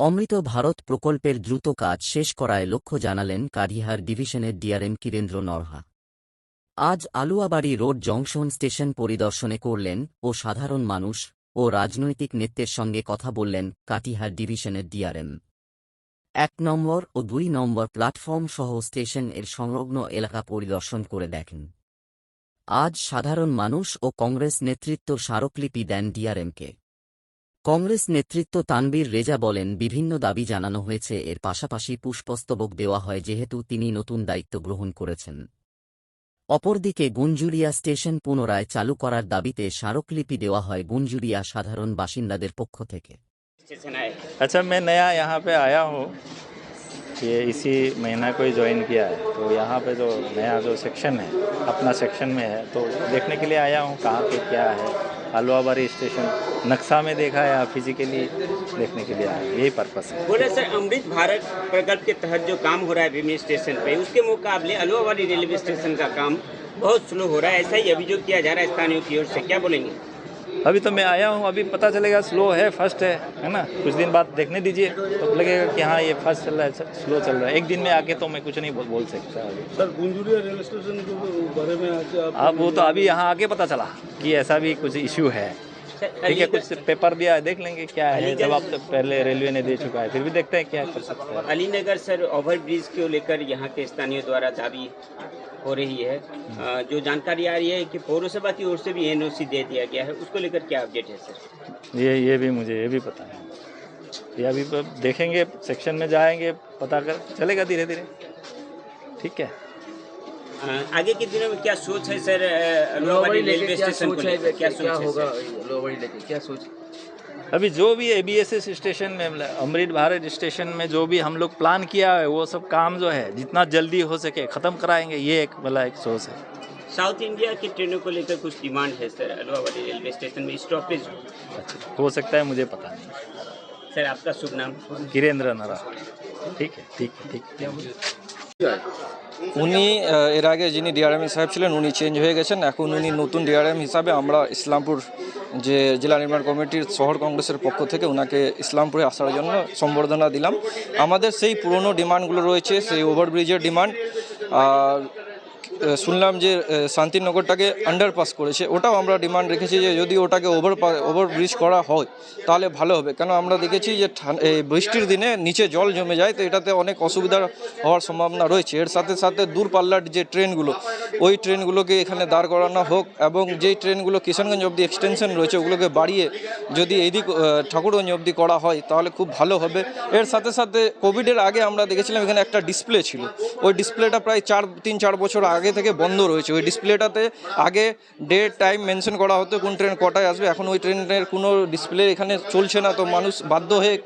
অমৃত ভারত প্রকল্পের দ্রুত কাজ শেষ করায় লক্ষ্য জানালেন কারিহার ডিভিশনের ডিআরএম কিরেন্দ্র নরহা। আজ আলুয়াবাড়ি রোড জংশন স্টেশন পরিদর্শনে করলেন ও সাধারণ মানুষ ও রাজনৈতিক নেতৃত্বের সঙ্গে কথা বললেন কাটিহার ডিভিশনের ডিআরএম। এক নম্বর ও দুই নম্বর প্ল্যাটফর্ম সহ স্টেশনের সংলগ্ন এলাকা পরিদর্শন করে দেখেন। আজ সাধারণ মানুষ ও কংগ্রেস নেতৃত্ব স্মারকলিপি দেন ডিআরএমকে। কংগ্রেস নেতৃত্ব তানবীর রেজা বলেন বিভিন্ন দাবি জানানো হয়েছে এর পাশাপাশি পুষ্পস্তবক দেওয়া হয় যেহেতু তিনি নতুন দায়িত্ব গ্রহণ করেছেন অপরদিকে গুঞ্জুরিয়া স্টেশন পুনরায় চালু করার দাবিতে স্মারকলিপি দেওয়া হয় গুঞ্জুরিয়া সাধারণ বাসিন্দাদের পক্ষ থেকে स्टेशन आए अच्छा मैं नया यहाँ पे आया हूँ ये इसी महीना को ही ज्वाइन किया है तो यहाँ पे जो नया जो सेक्शन है अपना सेक्शन में है तो देखने के लिए आया हूँ कहाँ पे क्या है हलवाबारी स्टेशन नक्शा में देखा है या फिजिकली देखने के लिए आया यही पर्पस है। बोले, सर, अमृत भारत प्रकल्प के तहत जो काम हो रहा है भीमी स्टेशन पे, उसके मुकाबले अलवाबारी रेलवे स्टेशन का काम बहुत स्लो हो रहा है। ऐसा ही अभियोग किया जा रहा है स्थानीय की ओर से। क्या बोलेंगे? अभी तो मैं आया हूँ अभी पता चलेगा स्लो है फ़र्स्ट है है ना? कुछ दिन बाद देखने दीजिए तो लगेगा कि हाँ ये फ़र्स्ट चल रहा है स्लो चल रहा है। एक दिन में आके तो मैं कुछ नहीं बोल, बोल सकता। अभी सर गुंजुरिया रेलवे स्टेशन के बारे में आज आप वो तो अभी यहाँ आके पता चला कि ऐसा भी कुछ इश्यू है। ठीक है कुछ पेपर दिया है देख लेंगे क्या है जब आप तो पहले रेलवे ने दे चुका है फिर भी देखते हैं क्या कर सकते हैं। अलीनगर सर ओवर ब्रिज को लेकर यहाँ के स्थानीय द्वारा दावी हो रही है। अ, जो जानकारी आ रही है कि पौरसभा की ओर से भी एनओसी दे दिया गया है उसको लेकर क्या अपडेट है सर? ये ये भी मुझे ये भी पता है। ये अभी देखेंगे सेक्शन में जाएँगे पता कर चलेगा धीरे धीरे। ठीक है? आगे के दिनों में क्या सोच है सर अलुआवाड़ी रेलवे स्टेशन को लेकर? क्या सोच होगा? लोहड़ी लेके क्या सोच? अभी जो भी एबीएसएस स्टेशन में मतलब अमृत भारत स्टेशन में जो भी हम लोग प्लान किया है वो सब काम जो है जितना जल्दी हो सके ख़त्म कराएंगे ये एक मतलब एक सोच है साउथ इंडिया की ट्रेनों को लेकर कुछ डिमांड है सर अलुआवाड़ी रेलवे स्टेशन में स्टॉपेज हो अच्छा हो सकता है मुझे पता नहीं सर आपका शुभ नाम किरेंद्र नरा ठीक है ठीक है ठीक है উনি আহ, এর আগে যিনি ডিআরএম সাহেব ছিলেন উনি চেঞ্জ হয়ে গেছেন এখন উনি নতুন ডিআরএম হিসাবে আমরা ইসলামপুর যে জেলা নির্মাণ কমিটির শহর কংগ্রেসের পক্ষ থেকে ওনাকে ইসলামপুরে আসার জন্য সম্বর্ধনা দিলাম। আমাদের সেই পুরনো ডিমান্ডগুলো রয়েছে, সেই ওভারব্রিজের ডিমান্ড। আর শুনলাম যে শান্তিনগরটাকে আন্ডারপাস করেছে। ওটাও আমরা ডিমান্ড রেখেছি যে, যদি ওটাকে ওভার ওভারব্রিজ করা হয়, তাহলে ভালো হবে। কেন আমরা দেখেছি যে বৃষ্টির দিনে নিচে জল জমে যায়, তো এটাতে অনেক অসুবিধা হওয়ার সম্ভাবনা রয়েছে। এর সাথে সাথে দূরপাল্লার যে ট্রেনগুলো ওই ট্রেনগুলোকে এখানে দাঁড় করানো হোক এবং যেই ট্রেনগুলো কিষানগঞ্জ অবধি এক্সটেনশন রয়েছে ওগুলোকে বাড়িয়ে যদি এইদিক আহ, ঠাকুরগঞ্জ অবধি করা হয় তাহলে খুব ভালো হবে। এর সাথে সাথে কোভিডের আগে আমরা দেখেছিলাম এখানে একটা ডিসপ্লে ছিল। ওই ডিসপ্লেটা প্রায় চার তিন চার বছর আগে থেকে বন্ধ রয়েছে। ওই ডিসপ্লেটাতে আগে ডে টাইম মেনশন করা হতো কোন ট্রেন কটায় আসবে। এখন ওই ট্রেনের কোনো ডিসপ্লে এখানে চলছে না। তো মানুষ বাধ্য হয়ে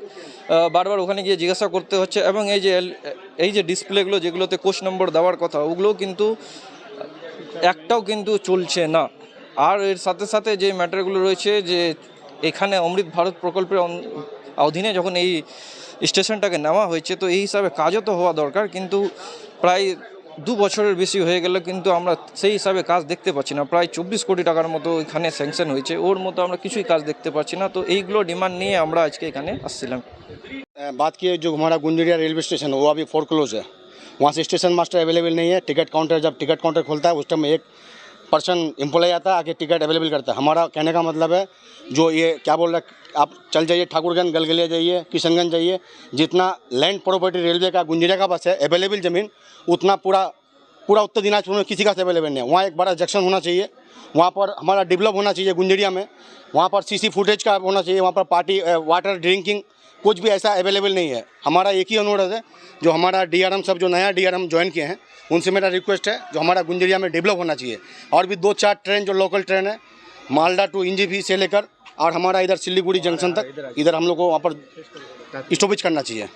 বারবার ওখানে গিয়ে জিজ্ঞাসা করতে হচ্ছে এবং এই যে এই যে ডিসপ্লেগুলো যেগুলোতে কোচ নম্বর দেওয়ার কথা ওগুলোও কিন্তু একটাও কিন্তু চলছে না আর এর সাথে সাথে যে ম্যাটারগুলো রয়েছে যে এখানে অমৃত ভারত প্রকল্পের অন- অধীনে যখন এই স্টেশনটাকে নেওয়া হয়েছে তো এই হিসাবে কাজও তো হওয়া দরকার কিন্তু প্রায় দু বছরের বেশি হয়ে গেল কিন্তু আমরা সেই হিসাবে কাজ দেখতে পাচ্ছি না প্রায় চব্বিশ কোটি টাকার মতো এখানে স্যাংশন হয়েছে ওর মতো আমরা কিছুই কাজ দেখতে পাচ্ছি না তো এইগুলো ডিমান্ড নিয়ে আমরা আজকে এখানে আসছিলাম बात की जो हमारा गुंजरिया रेलवे स्टेशन है वो अभी फोर क्लोज है वहाँ से स्टेशन मास्टर अवेलेबल नहीं है। टिकट काउंटर, जब टिकट काउंटर खुलता है, उस टाइम एक पर्सन एम्प्लॉय आता है, आके टिकट अवेलेबल करता है। हमारा कहने का मतलब है, जो ये क्या बोल रहा है, आप चल जाइए ठाकुरगंज, गलगलिया जाइए, किशनगंज जाइए, जितना लैंड प्रॉपर्टी रेलवे का गुंजरिया का पास है अवेलेबल ज़मीन, उतना पूरा पूरा उत्तर दिनाजपुर में किसी का अवेलेबल नहीं है। वहाँ एक बड़ा जंक्शन होना चाहिए। वहाँ पर हमारा डेवलप होना चाहिए गुंजरिया में। वहाँ पर सीसी फुटेज का होना चाहिए। वहाँ पर पार्टी वाटर ड्रिंकिंग कुछ भी ऐसा अवेलेबल नहीं है। हमारा एक ही अनुरोध है, जो हमारा डीआरएम सब जो नया डीआरएम ज्वाइन किए हैं, उनसे मेरा रिक्वेस्ट है, जो हमारा गुंजरिया में डेवलप होना चाहिए। और भी दो चार ट्रेन जो लोकल ट्रेन है, मालदा टू इंजीभी से लेकर, और हमारा इधर सिल्लीगुड़ी जंक्शन तक, इधर हम लोग को वहाँ पर स्टॉपेज करना चाहिए।